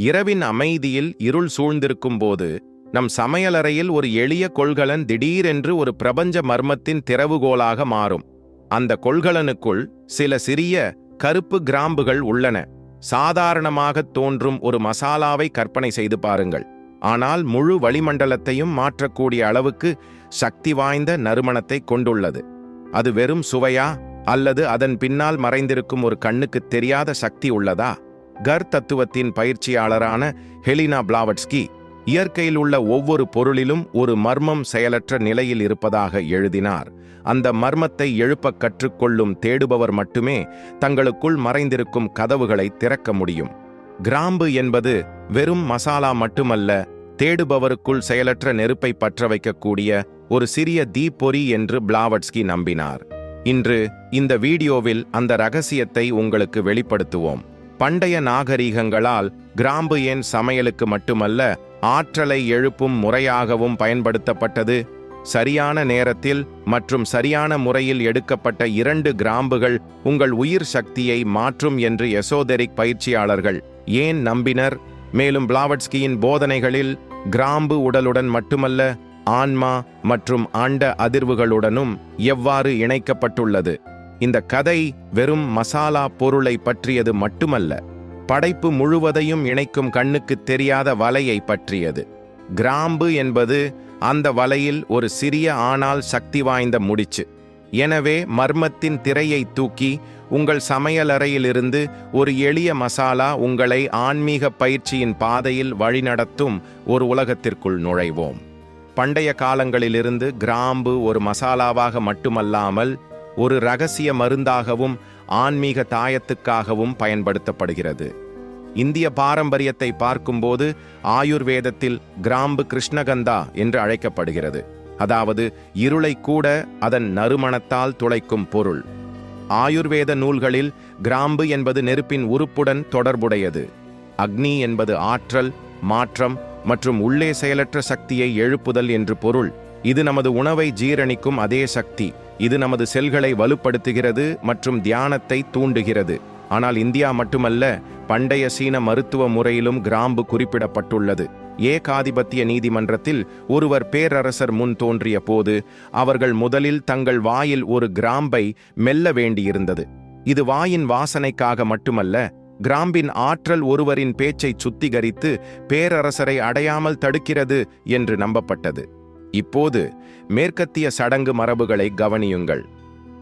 இரவின் அமைதியில் இருள் சூழ்ந்திருக்கும் போது நம் சமையலறையில் ஒரு எளிய கொள்கலன் திடீரென்று ஒரு பிரபஞ்ச மர்மத்தின் திறவுகோலாக மாறும். அந்த கொள்கலனுக்குள் சில சிறிய கருப்பு கிராம்புகள் உள்ளன. சாதாரணமாகத் தோன்றும் ஒரு மசாலாவை கற்பனை செய்து பாருங்கள். ஆனால் முழு வளிமண்டலத்தையும் மாற்றக்கூடிய அளவுக்கு சக்தி வாய்ந்த நறுமணத்தை கொண்டுள்ளது. அது வெறும் சுவையா அல்லது அதன் பின்னால் மறைந்திருக்கும் ஒரு கண்ணுக்குத் தெரியாத சக்தி உள்ளதா? கர் தத்துவத்தின் பயிற்சியாளரான ஹெலினா பிளாவட்ஸ்கி இயற்கையில் உள்ள ஒவ்வொரு பொருளிலும் ஒரு மர்மம் செயலற்ற நிலையில் இருப்பதாக எழுதினார். அந்த மர்மத்தை எழுப்பக் கற்றுக்கொள்ளும் தேடுபவர் மட்டுமே தங்களுக்குள் மறைந்திருக்கும் கதவுகளை திறக்க முடியும். கிராம்பு என்பது வெறும் மசாலா மட்டுமல்ல தேடுபவருக்குள் செயலற்ற நெருப்பை பற்ற வைக்கக்கூடிய ஒரு சிறிய தீப்பொறி என்று பிளாவட்ஸ்கி நம்பினார். இன்று இந்த வீடியோவில் அந்த ரகசியத்தை உங்களுக்கு வெளிப்படுத்துவோம். பண்டைய நாகரீகங்களால் கிராம்பு ஏன் சமையலுக்கு மட்டுமல்ல ஆற்றலை எழுப்பும் முறையாகவும் பயன்படுத்தப்பட்டது? சரியான நேரத்தில் மற்றும் சரியான முறையில் எடுக்கப்பட்ட இரண்டு கிராம்புகள் உங்கள் உயிர் சக்தியை மாற்றும் என்று எசோதெரிக் பயிற்சியாளர்கள் ஏன் நம்பினர்? மேலும் பிளாவட்ஸ்கியின் போதனைகளில் கிராம்பு உடலுடன் மட்டுமல்ல ஆன்மா மற்றும் ஆண்ட அதிர்வுகளுடனும் எவ்வாறு இணைக்கப்பட்டுள்ளது? இந்த கதை வெறும் மசாலா பொருளை பற்றியது மட்டுமல்ல படைப்பு முழுவதையும் இணைக்கும் கண்ணுக்கு தெரியாத வலையை பற்றியது. கிராம்பு என்பது அந்த வலையில் ஒரு சிறிய ஆனால் சக்தி வாய்ந்த முடிச்சு. எனவே மர்மத்தின் திரையை தூக்கி உங்கள் சமையலறையிலிருந்து ஒரு எளிய மசாலா உங்களை ஆன்மீக பயிற்சியின் பாதையில் வழிநடத்தும் ஒரு உலகத்திற்குள் நுழைவோம். பண்டைய காலங்களிலிருந்து கிராம்பு ஒரு மசாலாவாக மட்டுமல்லாமல் ஒரு ரகசிய மருந்தாகவும் ஆன்மீக தாயத்துக்காகவும் பயன்படுத்தப்படுகிறது. இந்திய பாரம்பரியத்தை பார்க்கும்போது ஆயுர்வேதத்தில் கிராம்பு கிருஷ்ணகந்தா என்று அழைக்கப்படுகிறது. அதாவது இருளை கூட அதன் நறுமணத்தால் துளைக்கும் பொருள். ஆயுர்வேத நூல்களில் கிராம்பு என்பது நெருப்பின் உறுப்புடன் தொடர்புடையது. அக்னி என்பது ஆற்றல் மாற்றம் மற்றும் உள்ளே செயலற்ற சக்தியை எழுப்புதல் என்று பொருள். இது நமது உணவை ஜீரணிக்கும் அதே சக்தி. இது நமது செல்களை வலுப்படுத்துகிறது மற்றும் தியானத்தை தூண்டுகிறது. ஆனால் இந்தியா மட்டுமல்ல பண்டைய சீன மருத்துவ முறையிலும் கிராம்பு குறிப்பிடப்பட்டுள்ளது. ஏகாதிபத்திய நீதிமன்றத்தில் ஒருவர் பேரரசர் முன் தோன்றிய போது அவர்கள் முதலில் தங்கள் வாயில் ஒரு கிராம்பை மெல்ல வேண்டியிருந்தது. இது வாயின் வாசனைக்காக மட்டுமல்ல கிராம்பின் ஆற்றல் ஒருவரின் பேச்சை சுத்திகரித்து பேரரசரை அடையாமல் தடுக்கிறது என்று நம்பப்பட்டது. இப்போது மேற்கத்திய சடங்கு மரபுகளை கவனியுங்கள்.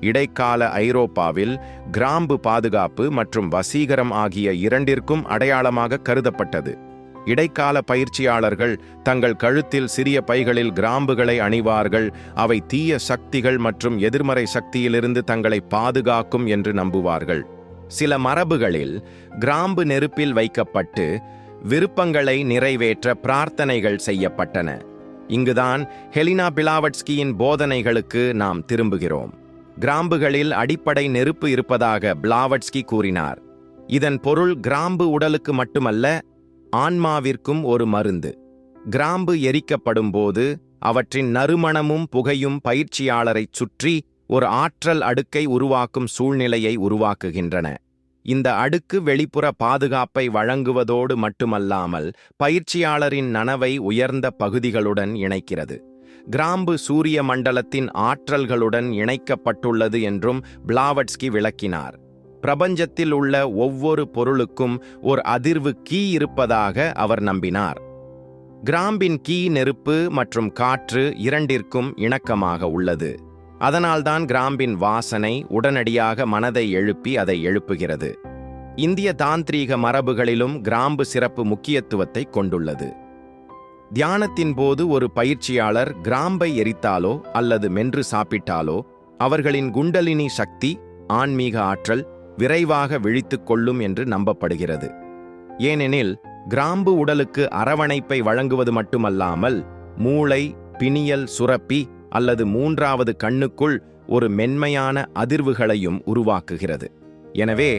இடைக்கால ஐரோப்பாவில் கிராம்பு பாதுகாப்பு மற்றும் வசீகரம் ஆகிய இரண்டிற்கும் அடையாளமாக கருதப்பட்டது. இடைக்கால பயிற்சியாளர்கள் தங்கள் கழுத்தில் சிறிய பைகளில் கிராம்புகளை அணிவார்கள் அவை தீய சக்திகள் மற்றும் எதிர்மறை சக்தியிலிருந்து தங்களை பாதுகாக்கும் என்று நம்புவார்கள். சில மரபுகளில் கிராம்பு நெருப்பில் வைக்கப்பட்டு விருப்பங்களை நிறைவேற்ற பிரார்த்தனைகள் செய்யப்பட்டன. இங்குதான் ஹெலினா பிலாவட்ஸ்கியின் போதனைகளுக்கு நாம் திரும்புகிறோம். கிராம்புகளில் அடிப்படை நெருப்பு இருப்பதாக பிளாவட்ஸ்கி கூறினார். இதன் பொருள் கிராம்பு உடலுக்கு மட்டுமல்ல ஆன்மாவிற்கும் ஒரு மருந்து. கிராம்பு எரிக்கப்படும் போது அவற்றின் நறுமணமும் புகையும் பயிற்சியாளரைச் சுற்றி ஒரு ஆற்றல் அடுக்கை உருவாக்கும் சூழ்நிலையை உருவாக்குகின்றன. இந்த அடுக்கு வெளிப்புற பாதுகாப்பை வழங்குவதோடு மட்டுமல்லாமல் பயிற்சியாளரின் நனவை உயர்ந்த பகுதிகளுடன் இணைக்கிறது. கிராம்பு சூரிய மண்டலத்தின் ஆற்றல்களுடன் இணைக்கப்பட்டுள்ளது என்றும் பிளாவட்ஸ்கி விளக்கினார். பிரபஞ்சத்தில் உள்ள ஒவ்வொரு பொருளுக்கும் ஒரு அதிர்வு கீ இருப்பதாக அவர் நம்பினார். கிராம்பின் கீ நெருப்பு மற்றும் காற்று இரண்டிற்கும் இணக்கமாக உள்ளது. அதனால்தான் கிராம்பின் வாசனை உடனடியாக மனதை எழுப்பி அதை எழுப்புகிறது. இந்திய தாந்திரீக மரபுகளிலும் கிராம்பு சிறப்பு முக்கியத்துவத்தை கொண்டுள்ளது. தியானத்தின் போது ஒரு பயிற்சியாளர் கிராம்பை எரித்தாலோ அல்லது மென்று சாப்பிட்டாலோ அவர்களின் குண்டலினி சக்தி ஆன்மீக ஆற்றல் விரைவாக விழித்துக் கொள்ளும் என்று நம்பப்படுகிறது. ஏனெனில் கிராம்பு உடலுக்கு அரவணைப்பை வழங்குவது மட்டுமல்லாமல் மூளை பிணியல் சுரப்பி அல்லது மூன்றாவது கண்ணுக்குள் ஒரு மென்மையான அதிர்வுகளையும் உருவாக்குகிறது. எனவே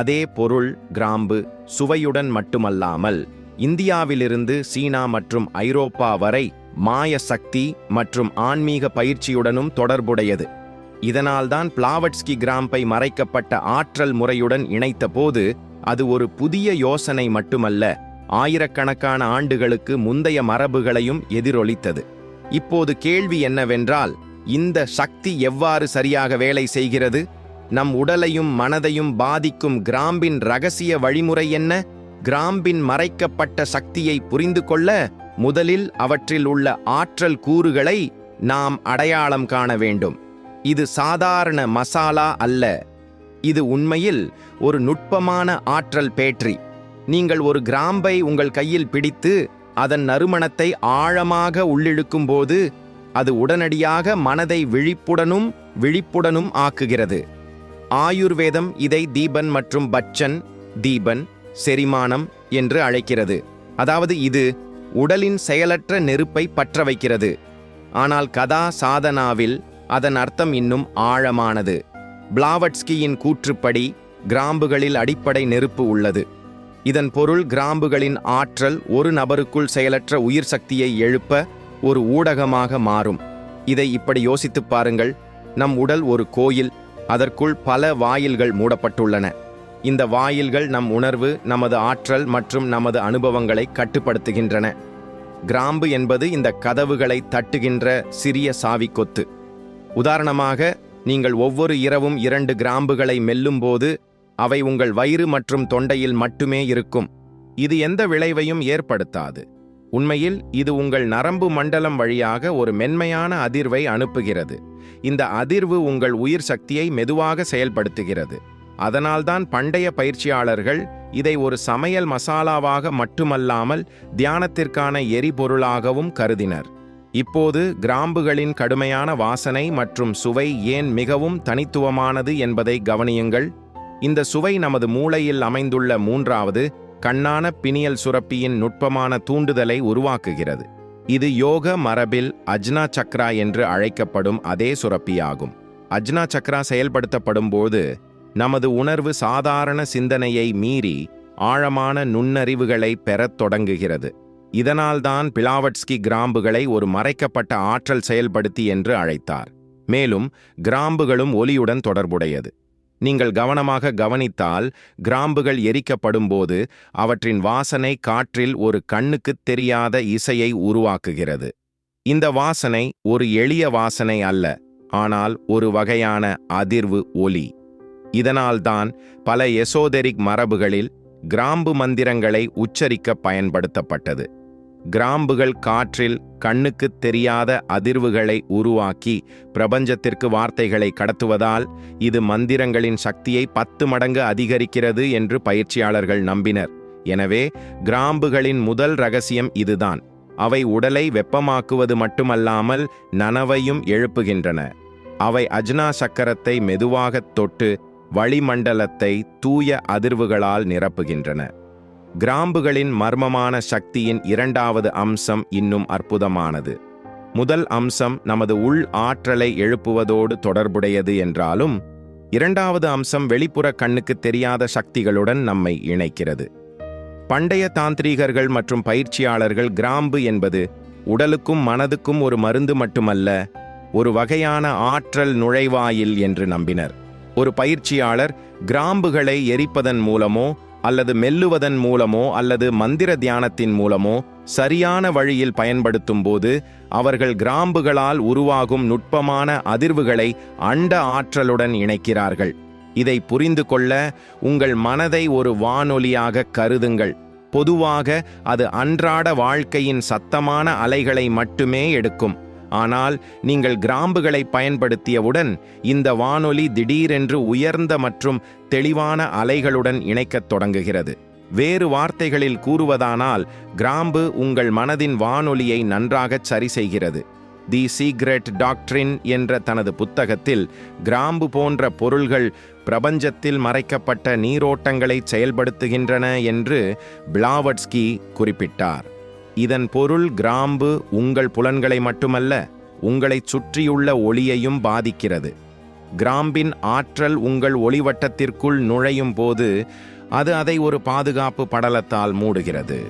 அதே பொருள் கிராம்பு சுவையுடன் மட்டுமல்லாமல் இந்தியாவிலிருந்து சீனா மற்றும் ஐரோப்பா வரை மாய சக்தி மற்றும் ஆன்மீக பயிற்சியுடனும் தொடர்புடையது. இதனால்தான் பிளாவட்ஸ்கி கிராம்பை மறைக்கப்பட்ட ஆற்றல் முறையுடன் இணைத்தபோது அது ஒரு புதிய யோசனை மட்டுமல்ல ஆயிரக்கணக்கான ஆண்டுகளுக்கு முந்தைய மரபுகளையும் எதிரொலித்தது. இப்போது கேள்வி என்னவென்றால் இந்த சக்தி எவ்வாறு சரியாக வேலை செய்கிறது? நம் உடலையும் மனதையும் பாதிக்கும் கிராம்பின் ரகசிய வழிமுறை என்ன? கிராம்பின் மறைக்கப்பட்ட சக்தியை புரிந்து கொள்ள முதலில் அவற்றில் உள்ள ஆற்றல் கூறுகளை நாம் அடையாளம் காண வேண்டும். இது சாதாரண மசாலா அல்ல. இது உண்மையில் ஒரு நுட்பமான ஆற்றல் பேற்றி. நீங்கள் ஒரு கிராம்பை உங்கள் கையில் பிடித்து அதன் நறுமணத்தை ஆழமாக உள்ளிழுக்கும் போது அது உடனடியாக மனதை விழிப்புடனும் விழிப்புடனும் ஆக்குகிறது. ஆயுர்வேதம் இதை தீபன் மற்றும் பச்சன் தீபன் செரிமானம் என்று அழைக்கிறது. அதாவது இது உடலின் செயலற்ற நெருப்பை பற்ற வைக்கிறது. ஆனால் கதா சாதனாவில் அதன் அர்த்தம் இன்னும் ஆழமானது. பிளாவட்ஸ்கியின் கூற்றுப்படி கிராம்புகளில் அடிப்படை நெருப்பு உள்ளது. இதன் பொருள் கிராம்புகளின் ஆற்றல் ஒரு நபருக்குள் செயலற்ற உயிர் சக்தியை எழுப்ப ஒரு ஊடகமாக மாறும். இதை இப்படி யோசித்துப் பாருங்கள். நம் உடல் ஒரு கோயில் அதற்குள் பல வாயில்கள் மூடப்பட்டுள்ளன. இந்த வாயில்கள் நம் உணர்வு நமது ஆற்றல் மற்றும் நமது அனுபவங்களை கட்டுப்படுத்துகின்றன. கிராம்பு என்பது இந்த கதவுகளை தட்டுகின்ற சிறிய சாவி கொத்து உதாரணமாக நீங்கள் ஒவ்வொரு இரவும் இரண்டு கிராம்புகளை மெல்லும்போது அவை உங்கள் வயிறு மற்றும் தொண்டையில் மட்டுமே இருக்கும். இது எந்த விளைவையும் ஏற்படுத்தாது. உண்மையில் இது உங்கள் நரம்பு மண்டலம் வழியாக ஒரு மென்மையான அதிர்வை அனுப்புகிறது. இந்த அதிர்வு உங்கள் உயிர் சக்தியை மெதுவாக செயல்படுத்துகிறது. அதனால்தான் பண்டைய பயிற்சியாளர்கள் இதை ஒரு சமையல் மசாலாவாக மட்டுமல்லாமல் தியானத்திற்கான எரிபொருளாகவும் கருதினர். இப்போது கிராம்புகளின் கடுமையான வாசனை மற்றும் சுவை ஏன் மிகவும் தனித்துவமானது என்பதை கவனியுங்கள். இந்த சுவை நமது மூளையில் அமைந்துள்ள மூன்றாவது கண்ணான பினியல் சுரப்பியின் நுட்பமான தூண்டுதலை உருவாக்குகிறது. இது யோக மரபில் அஜ்னா சக்ரா என்று அழைக்கப்படும் அதே சுரப்பியாகும். அஜ்னா சக்ரா செயல்படுத்தப்படும் போது நமது உணர்வு சாதாரண சிந்தனையை மீறி ஆழமான நுண்ணறிவுகளை பெறத் தொடங்குகிறது. இதனால்தான் பிலாவட்ஸ்கி கிராம்புகளை ஒரு மறைக்கப்பட்ட ஆற்றல் செயல்படுத்தி என்று அழைத்தார். மேலும் கிராம்புகளும் ஒலியுடன் தொடர்புடையது. நீங்கள் கவனமாக கவனித்தால் கிராம்புகள் எரிக்கப்படும்போது அவற்றின் வாசனை காற்றில் ஒரு கண்ணுக்குத் தெரியாத இசையை உருவாக்குகிறது. இந்த வாசனை ஒரு எளிய வாசனை அல்ல ஆனால் ஒரு வகையான அதிர்வு ஒலி. இதனால்தான் பல எசோதெரிக் மரபுகளில் கிராம்பு மந்திரங்களை உச்சரிக்க பயன்படுத்தப்பட்டது. கிராம்புகள் காற்றில் கண்ணுக்குத் தெரியாத அதிர்வுகளை உருவாக்கி பிரபஞ்சத்திற்கு வார்த்தைகளை கடத்துவதால் இது மந்திரங்களின் சக்தியை பத்து மடங்கு அதிகரிக்கிறது என்று பயிற்சியாளர்கள் நம்பினர். எனவே கிராம்புகளின் முதல் ரகசியம் இதுதான். அவை உடலை வெப்பமாக்குவது மட்டுமல்லாமல் நனவையும் எழுப்புகின்றன. அவை அஜ்னா சக்கரத்தை மெதுவாகத் தொட்டு வளிமண்டலத்தை தூய அதிர்வுகளால் நிரப்புகின்றன. கிராம்புகளின் மர்மமான சக்தியின் இரண்டாவது அம்சம் இன்னும் அற்புதமானது. முதல் அம்சம் நமது உள் ஆற்றலை எழுப்புவதோடு தொடர்புடையது என்றாலும் இரண்டாவது அம்சம் வெளிப்புற கண்ணுக்கு தெரியாத சக்திகளுடன் நம்மை இணைக்கிறது. பண்டைய தாந்திரீகர்கள் மற்றும் பயிற்சியாளர்கள் கிராம்பு என்பது உடலுக்கும் மனதுக்கும் ஒரு மருந்து மட்டுமல்ல ஒரு வகையான ஆற்றல் நுழைவாயில் என்று நம்பினர். ஒரு பயிற்சியாளர் கிராம்புகளை எரிப்பதன் மூலமோ அல்லது மெல்லுவதன் மூலமோ அல்லது மந்திர தியானத்தின் மூலமோ சரியான வழியில் பயன்படுத்தும் போது அவர்கள் கிராம்புகளால் உருவாகும் நுட்பமான அதிர்வுகளை அண்ட ஆற்றலுடன் இணைக்கிறார்கள். இதை புரிந்து கொள்ள உங்கள் மனதை ஒரு வானொலியாக கருதுங்கள். பொதுவாக அது அன்றாட வாழ்க்கையின் சத்தமான அலைகளை மட்டுமே எடுக்கும். ஆனால் நீங்கள் கிராம்புகளை பயன்படுத்தியவுடன் இந்த வானொலி திடீரென்று உயர்ந்த மற்றும் தெளிவான அலைகளுடன் இணைக்கத் தொடங்குகிறது. வேறு வார்த்தைகளில் கூறுவதானால் கிராம்பு உங்கள் மனதின் வானொலியை நன்றாகச் சரி செய்கிறது தி சீக்ரெட் டாக்ட்ரின் என்ற தனது புத்தகத்தில் கிராம்பு போன்ற பொருள்கள் பிரபஞ்சத்தில் மறைக்கப்பட்ட நீரோட்டங்களை செயல்படுத்துகின்றன என்று பிளாவட்ஸ்கி குறிப்பிட்டார். இதன் பொருள் கிராம்பு உங்கள் புலன்களை மட்டுமல்ல உங்களைச் சுற்றியுள்ள ஒளியையும் பாதிக்கிறது. கிராம்பின் ஆற்றல் உங்கள் ஒளிவட்டத்திற்குள் நுழையும் போது அது அதை ஒரு பாதுகாப்பு படலத்தால் மூடுகிறது.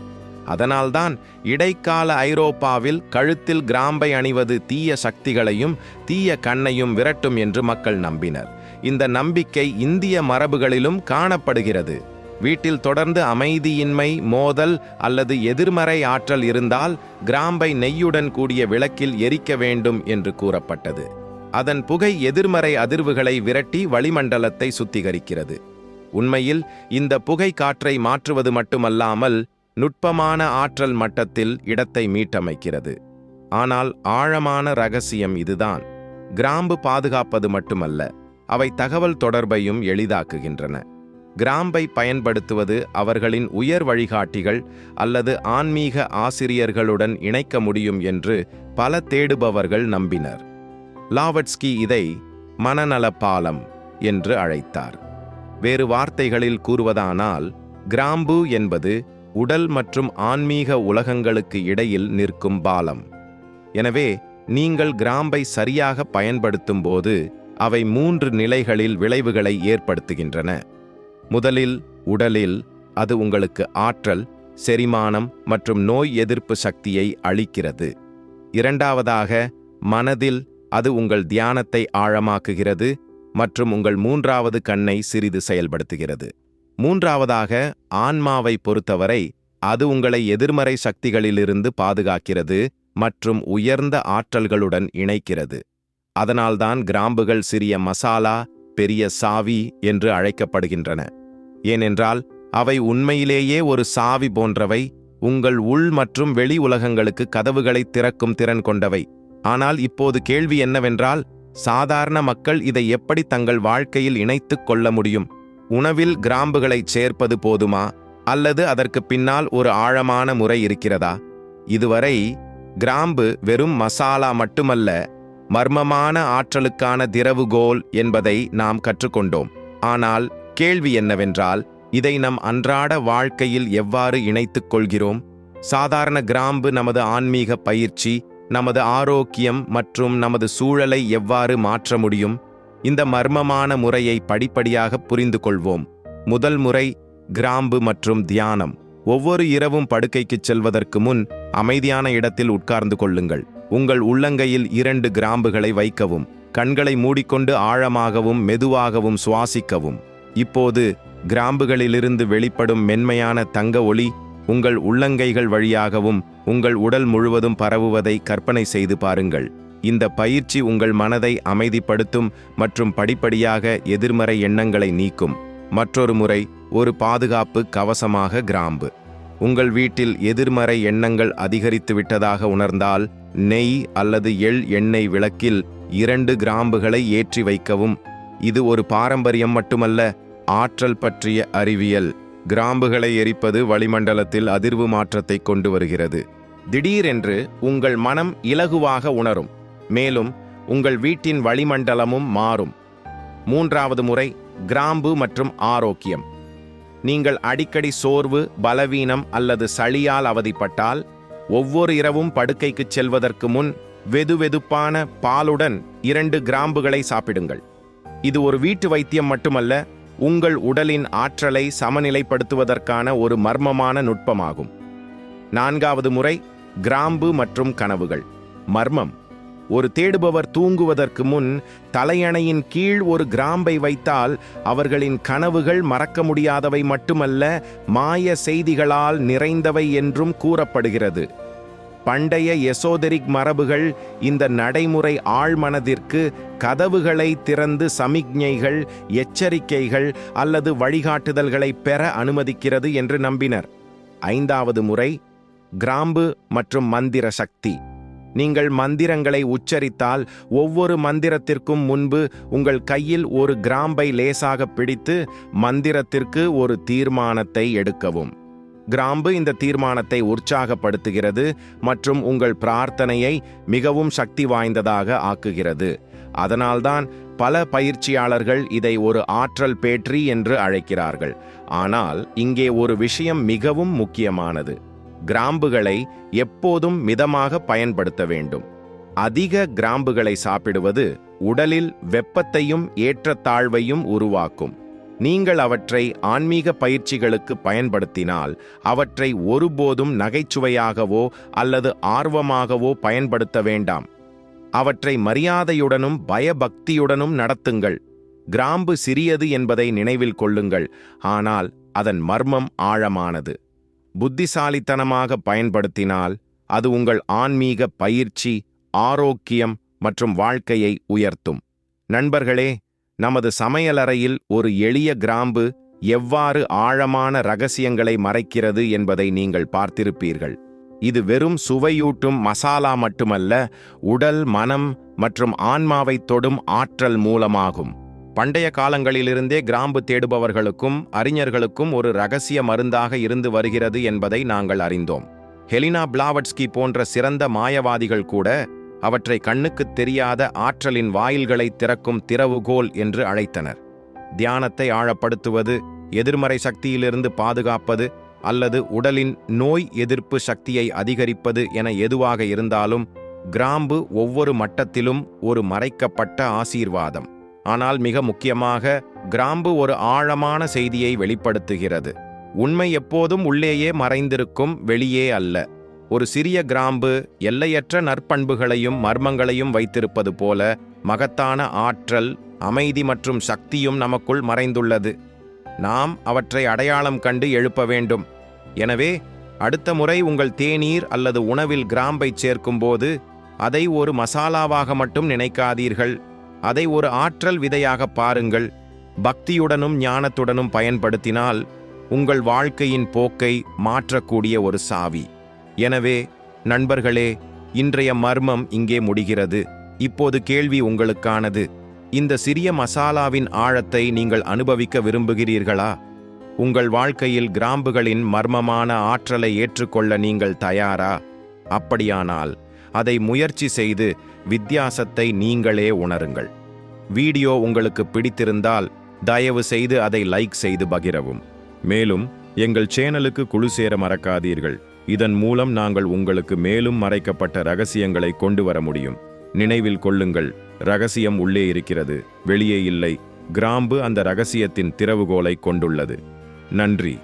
அதனால்தான் இடைக்கால ஐரோப்பாவில் கழுத்தில் கிராம்பை அணிவது தீய சக்திகளையும் தீய கண்ணையும் விரட்டும் என்று மக்கள் நம்பினர். இந்த நம்பிக்கை இந்திய மரபுகளிலும் காணப்படுகிறது. வீட்டில் தொடர்ந்து அமைதியின்மை மோதல் அல்லது எதிர்மறை ஆற்றல் இருந்தால் கிராம்பை நெய்யுடன் கூடிய விளக்கில் எரிக்க வேண்டும் என்று கூறப்பட்டது. அதன் புகை எதிர்மறை அதிர்வுகளை விரட்டி வளிமண்டலத்தை சுத்திகரிக்கிறது. உண்மையில் இந்த புகை காற்றை மாற்றுவது மட்டுமல்லாமல் நுட்பமான ஆற்றல் மட்டத்தில் இடத்தை மீட்டமைக்கிறது. ஆனால் ஆழமான ரகசியம் இதுதான். கிராம்பு பாதுகாப்பது மட்டுமல்ல அவை தகவல் தொடர்பையும் எளிதாக்குகின்றன. கிராம்பை பயன்படுத்துவது அவர்களின் உயர் வழிகாட்டிகள் அல்லது ஆன்மீக ஆசிரியர்களுடன் இணைக்க முடியும் என்று பல தேடுபவர்கள் நம்பினர். லாவட்ஸ்கி இதை மனநல பாலம் என்று அழைத்தார். வேறு வார்த்தைகளில் கூறுவதானால் கிராம்பு என்பது உடல் மற்றும் ஆன்மீக உலகங்களுக்கு இடையில் நிற்கும் பாலம். எனவே நீங்கள் கிராம்பை சரியாக பயன்படுத்தும் போது அவை மூன்று நிலைகளில் விளைவுகளை ஏற்படுத்துகின்றன. முதலில் உடலில் அது உங்களுக்கு ஆற்றல் செரிமானம் மற்றும் நோய் எதிர்ப்பு சக்தியை அளிக்கிறது. இரண்டாவதாக மனதில் அது உங்கள் தியானத்தை ஆழமாக்குகிறது மற்றும் உங்கள் மூன்றாவது கண்ணை சிறிது செயல்படுத்துகிறது. மூன்றாவதாக ஆன்மாவை பொறுத்தவரை அது உங்களை எதிர்மறை சக்திகளிலிருந்து பாதுகாக்கிறது மற்றும் உயர்ந்த ஆற்றல்களுடன் இணைக்கிறது. அதனால்தான் கிராம்புகள் சிறிய மசாலா பெரிய சாவி என்று அழைக்கப்படுகின்றன. ஏனென்றால் அவை உண்மையிலேயே ஒரு சாவி போன்றவை உங்கள் உள் மற்றும் வெளி உலகங்களுக்கு கதவுகளை திறக்கும் திறன் கொண்டவை. ஆனால் இப்போது கேள்வி என்னவென்றால் சாதாரண மக்கள் இதை எப்படி தங்கள் வாழ்க்கையில் இணைத்துக் கொள்ள முடியும்? உணவில் கிராம்புகளைச் சேர்ப்பது போதுமா? அல்லது அதற்கு பின்னால் ஒரு ஆழமான முறை இருக்கிறதா? இதுவரை கிராம்பு வெறும் மசாலா மட்டுமல்ல மர்மமான ஆற்றலுக்கான திரவுகோல் என்பதை நாம் கற்றுக்கொண்டோம். ஆனால் கேள்வி என்னவென்றால் இதை நம் அன்றாட வாழ்க்கையில் எவ்வாறு இணைத்துக் கொள்கிறோம்? சாதாரண கிராம்பு நமது ஆன்மீக பயிற்சி நமது ஆரோக்கியம் மற்றும் நமது சூழலை எவ்வாறு மாற்ற முடியும்? இந்த மர்மமான முறையை படிப்படியாக புரிந்து கொள்வோம். முதல் முறை கிராம்பு மற்றும் தியானம். ஒவ்வொரு இரவும் படுக்கைக்குச் செல்வதற்கு முன் அமைதியான இடத்தில் உட்கார்ந்து கொள்ளுங்கள். உங்கள் உள்ளங்கையில் இரண்டு கிராம்புகளை வைக்கவும் கண்களை மூடிக்கொண்டு ஆழமாகவும் மெதுவாகவும் சுவாசிக்கவும். இப்போது கிராம்புகளிலிருந்து வெளிப்படும் மென்மையான தங்க ஒளி உங்கள் உள்ளங்கைகள் வழியாகவும் உங்கள் உடல் முழுவதும் பரவுவதை கற்பனை செய்து பாருங்கள். இந்த பயிற்சி உங்கள் மனதை அமைதிப்படுத்தும் மற்றும் படிப்படியாக எதிர்மறை எண்ணங்களை நீக்கும். மற்றொரு முறை ஒரு பாதுகாப்பு கவசமாக கிராம்பு. உங்கள் வீட்டில் எதிர்மறை எண்ணங்கள் அதிகரித்து விட்டதாக உணர்ந்தால் நெய் அல்லது எள் எண்ணெய் விளக்கில் இரண்டு கிராம்புகளை ஏற்றி வைக்கவும். இது ஒரு பாரம்பரியம் மட்டுமல்ல ஆற்றல் பற்றிய அறிவியல் கிராம்புகளை எரிப்பது வளிமண்டலத்தில் அதிர்வு மாற்றத்தை கொண்டு வருகிறது திடீரென்று உங்கள் மனம் இலகுவாக உணரும். மேலும் உங்கள் வீட்டின் வளிமண்டலமும் மாறும். மூன்றாவது முறை கிராம்பு மற்றும் ஆரோக்கியம். நீங்கள் அடிக்கடி சோர்வு பலவீனம் அல்லது சளியால் அவதிப்பட்டால் ஒவ்வொரு இரவும் படுக்கைக்குச் செல்வதற்கு முன் வெதுவெதுப்பான பாலுடன் இரண்டு கிராம்புகளை சாப்பிடுங்கள். இது ஒரு வீட்டு வைத்தியம் மட்டுமல்ல உங்கள் உடலின் ஆற்றலை சமநிலைப்படுத்துவதற்கான ஒரு மர்மமான நுட்பமாகும். நான்காவது முறை கிராம்பு மற்றும் கனவுகள். மர்மம். ஒரு தேடுபவர் தூங்குவதற்கு முன் தலையணையின் கீழ் ஒரு கிராம்பை வைத்தால் அவர்களின் கனவுகள் மறக்க முடியாதவை மட்டுமல்ல மாய செய்திகளால் நிறைந்தவை என்றும் கூறப்படுகிறது. பண்டைய எசோதெரிக் மரபுகள் இந்த நடைமுறை ஆழ்மனதிற்கு கதவுகளை திறந்து சமிக்ஞைகள் எச்சரிக்கைகள் அல்லது வழிகாட்டுதல்களை பெற அனுமதிக்கிறது என்று நம்பினர். ஐந்தாவது முறை கிராம்பு மற்றும் மந்திர சக்தி. நீங்கள் மந்திரங்களை உச்சரித்தால் ஒவ்வொரு மந்திரத்திற்கும் முன்பு உங்கள் கையில் ஒரு கிராம்பை லேசாக பிடித்து மந்திரத்திற்கு ஒரு தீர்மானத்தை எடுக்கவும். கிராம்பு இந்த தீர்மானத்தை உற்சாகப்படுத்துகிறது மற்றும் உங்கள் பிரார்த்தனையை மிகவும் சக்தி வாய்ந்ததாக ஆக்குகிறது. அதனால்தான் பல பயிற்சியாளர்கள் இதை ஒரு ஆற்றல் பேற்றி என்று அழைக்கிறார்கள். ஆனால் இங்கே ஒரு விஷயம் மிகவும் முக்கியமானது. கிராம்புகளை எப்போதும் மிதமாக பயன்படுத்த வேண்டும். அதிக கிராம்புகளை சாப்பிடுவது உடலில் வெப்பத்தையும் ஏற்றத்தாழ்வையும் உருவாக்கும். நீங்கள் அவற்றை ஆன்மீக பயிற்சிகளுக்கு பயன்படுத்தினால் அவற்றை ஒருபோதும் நகைச்சுவையாகவோ அல்லது ஆர்வமாகவோ பயன்படுத்த வேண்டாம். அவற்றை மரியாதையுடனும் பயபக்தியுடனும் நடத்துங்கள். கிராம்பு சிறியது என்பதை நினைவில் கொள்ளுங்கள். ஆனால் அதன் மர்மம் ஆழமானது. புத்திசாலித்தனமாக பயன்படுத்தினால் அது உங்கள் ஆன்மீக பயிற்சி ஆரோக்கியம் மற்றும் வாழ்க்கையை உயர்த்தும். நண்பர்களே நமது சமையலறையில் ஒரு எளிய கிராம்பு எவ்வாறு ஆழமான ரகசியங்களை மறைக்கிறது என்பதை நீங்கள் பார்த்திருப்பீர்கள். இது வெறும் சுவையூட்டும் மசாலா மட்டுமல்ல உடல் மனம் மற்றும் ஆன்மாவைத் தொடும் ஆற்றல் மூலமாகும். பண்டைய காலங்களிலிருந்தே கிராம்பு தேடுபவர்களுக்கும் அறிஞர்களுக்கும் ஒரு ரகசிய மருந்தாக இருந்து வருகிறது என்பதை நாங்கள் அறிந்தோம். ஹெலினா பிளாவட்ஸ்கி போன்ற சிறந்த மாயவாதிகள் கூட அவற்றை கண்ணுக்குத் தெரியாத ஆற்றலின் வாயில்களை திறக்கும் திறவுகோல் என்று அழைத்தனர். தியானத்தை ஆழப்படுத்துவது எதிர்மறை சக்தியிலிருந்து பாதுகாப்பது அல்லது உடலின் நோய் எதிர்ப்பு சக்தியை அதிகரிப்பது என எதுவாக இருந்தாலும் கிராம்பு ஒவ்வொரு மட்டத்திலும் ஒரு மறைக்கப்பட்ட ஆசீர்வாதம். ஆனால் மிக முக்கியமாக கிராம்பு ஒரு ஆழமான செய்தியை வெளிப்படுத்துகிறது. உண்மை எப்போதும் உள்ளேயே மறைந்திருக்கும் வெளியே அல்ல. ஒரு சிறிய கிராம்பு எல்லையற்ற நற்பண்புகளையும் மர்மங்களையும் வைத்திருப்பது போல மகத்தான ஆற்றல் அமைதி மற்றும் சக்தியும் நமக்குள் மறைந்துள்ளது. நாம் அவற்றை அடையாளம் கண்டு எழுப்ப வேண்டும். எனவே அடுத்த முறை உங்கள் தேநீர் அல்லது உணவில் கிராம்பை சேர்க்கும்போது அதை ஒரு மசாலாவாக மட்டும் நினைக்காதீர்கள். அதை ஒரு ஆற்றல் விதையாக பாருங்கள். பக்தியுடனும் ஞானத்துடனும் பயன்படுத்தினால் உங்கள் வாழ்க்கையின் போக்கை மாற்றக்கூடிய ஒரு சாவி. எனவே நண்பர்களே இன்றைய மர்மம் இங்கே முடிகிறது. இப்போது கேள்வி உங்களுக்கானது. இந்த சிறிய மசாலாவின் ஆழத்தை நீங்கள் அனுபவிக்க விரும்புகிறீர்களா? உங்கள் வாழ்க்கையில் கிராம்புகளின் மர்மமான ஆற்றலை ஏற்றுக்கொள்ள நீங்கள் தயாரா? அப்படியானால் அதை முயற்சி செய்து வித்தியாசத்தை நீங்களே உணருங்கள். வீடியோ உங்களுக்கு பிடித்திருந்தால் தயவு செய்து அதை லைக் செய்து பகிரவும். மேலும் எங்கள் சேனலுக்கு குழு சேர மறக்காதீர்கள். இதன் மூலம் நாங்கள் உங்களுக்கு மேலும் மறைக்கப்பட்ட ரகசியங்களை கொண்டு வர முடியும். நினைவில் கொள்ளுங்கள் ரகசியம் உள்ளே இருக்கிறது வெளியே இல்லை. கிராம்பு அந்த ரகசியத்தின் திறவுகோலை கொண்டுள்ளது. நன்றி.